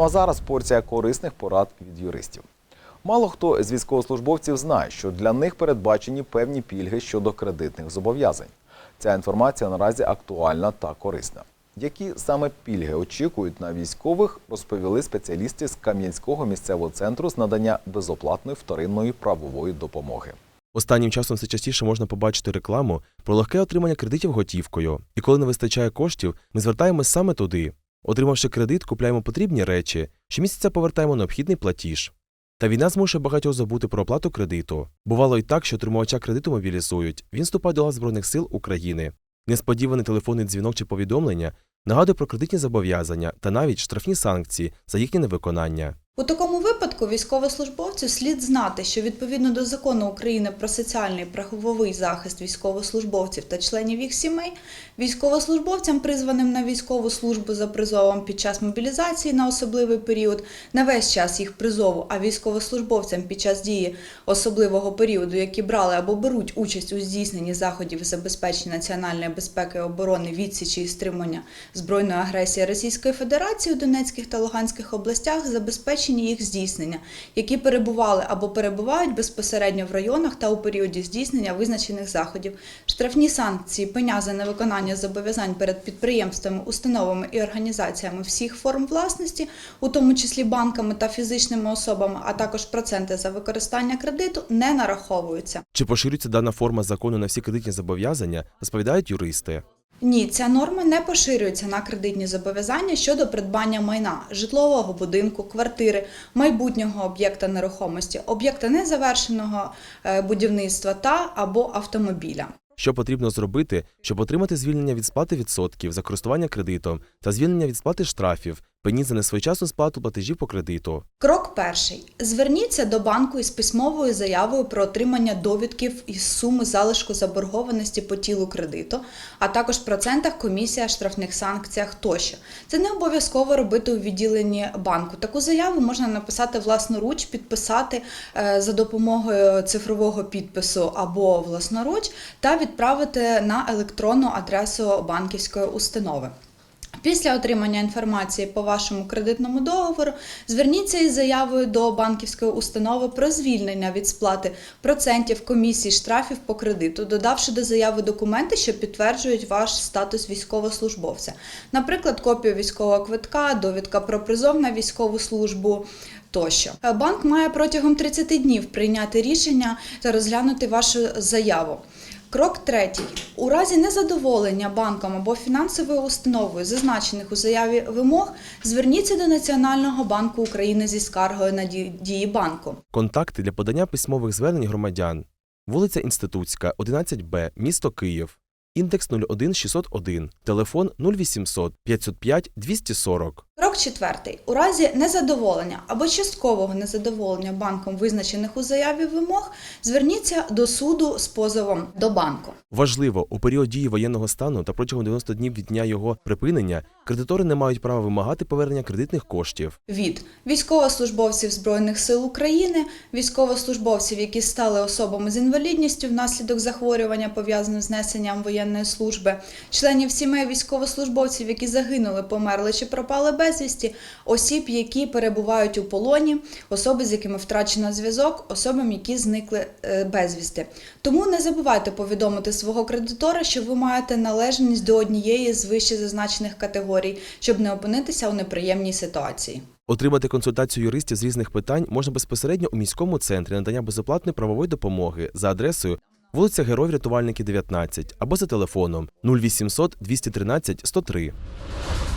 Ну а зараз порція корисних порад від юристів. Мало хто з військовослужбовців знає, що для них передбачені певні пільги щодо кредитних зобов'язань. Ця інформація наразі актуальна та корисна. Які саме пільги очікують на військових, розповіли спеціалісти з Кам'янського місцевого центру з надання безоплатної вторинної правової допомоги. Останнім часом все частіше можна побачити рекламу про легке отримання кредитів готівкою. І коли не вистачає коштів, ми звертаємось саме туди. Отримавши кредит, купляємо потрібні речі, щомісяця повертаємо необхідний платіж. Та війна змушує багатьох забути про оплату кредиту. Бувало й так, що отримувача кредиту мобілізують. Він вступає до лав Збройних сил України. Несподіваний телефонний дзвінок чи повідомлення нагадує про кредитні зобов'язання та навіть штрафні санкції за їхнє невиконання. У такому випадку військовослужбовцю слід знати, що відповідно до закону України про соціальний правовий захист військовослужбовців та членів їх сімей, військовослужбовцям, призваним на військову службу за призовом під час мобілізації на особливий період, на весь час їх призову, а військовослужбовцям під час дії особливого періоду, які брали або беруть участь у здійсненні заходів забезпечення національної безпеки оборони, відсічі і стримання збройної агресії Російської Федерації у Донецьких та Луганських областях, забезпечення їх здійснення, які перебували або перебувають безпосередньо в районах та у періоді здійснення визначених заходів, штрафні санкції, пеня за невиконання зобов'язань перед підприємствами, установами і організаціями всіх форм власності, у тому числі банками та фізичними особами, а також проценти за використання кредиту не нараховуються. Чи поширюється дана форма закону на всі кредитні зобов'язання, розповідають юристи. Ні, ця норма не поширюється на кредитні зобов'язання щодо придбання майна, житлового будинку, квартири, майбутнього об'єкта нерухомості, об'єкта незавершеного е, будівництва та або автомобіля. Що потрібно зробити, щоб отримати звільнення від сплати відсотків за користування кредитом та звільнення від сплати штрафів, пені за несвоєчасну сплату платежів по кредиту. Крок перший. Зверніться до банку із письмовою заявою про отримання довідків із суми залишку заборгованості по тілу кредиту, а також процентах комісія, штрафних санкціях тощо. Це не обов'язково робити у відділенні банку. Таку заяву можна написати власноруч, підписати е, за допомогою цифрового підпису або власноруч та відправити на електронну адресу банківської установи. Після отримання інформації по вашому кредитному договору зверніться із заявою до банківської установи про звільнення від сплати процентів комісій штрафів по кредиту, додавши до заяви документи, що підтверджують ваш статус військовослужбовця, наприклад, копію військового квитка, довідка про призов на військову службу. Тощо банк має протягом 30 днів прийняти рішення та розглянути вашу заяву. Крок третій. У разі незадоволення банком або фінансовою установою, зазначених у заяві вимог, зверніться до Національного банку України зі скаргою на дії банку. Контакти для подання письмових звернень громадян. Вулиця Інститутська, 11Б, місто Київ. Індекс 01601, телефон 0800 505 240. Крок четвертий. У разі незадоволення або часткового незадоволення банком визначених у заяві вимог, зверніться до суду з позовом до банку. Важливо, у період дії воєнного стану та протягом 90 днів від дня його припинення кредитори не мають права вимагати повернення кредитних коштів. від військовослужбовців Збройних сил України, військовослужбовців, які стали особами з інвалідністю внаслідок захворювання, пов'язаного з несенням воєнної служби, членів сімей військовослужбовців, які загинули, померли чи пропали безвісті, осіб, які перебувають у полоні, особи, з якими втрачено зв'язок, особам, які зникли е, безвісти. Тому не забувайте повідомити свого кредитора, що ви маєте належність до однієї з вище зазначених категорій, щоб не опинитися у неприємній ситуації. Отримати консультацію юристів з різних питань можна безпосередньо у міському центрі надання безоплатної правової допомоги за адресою вулиця Героїв Рятувальники, 19 або за телефоном 0800 213 103.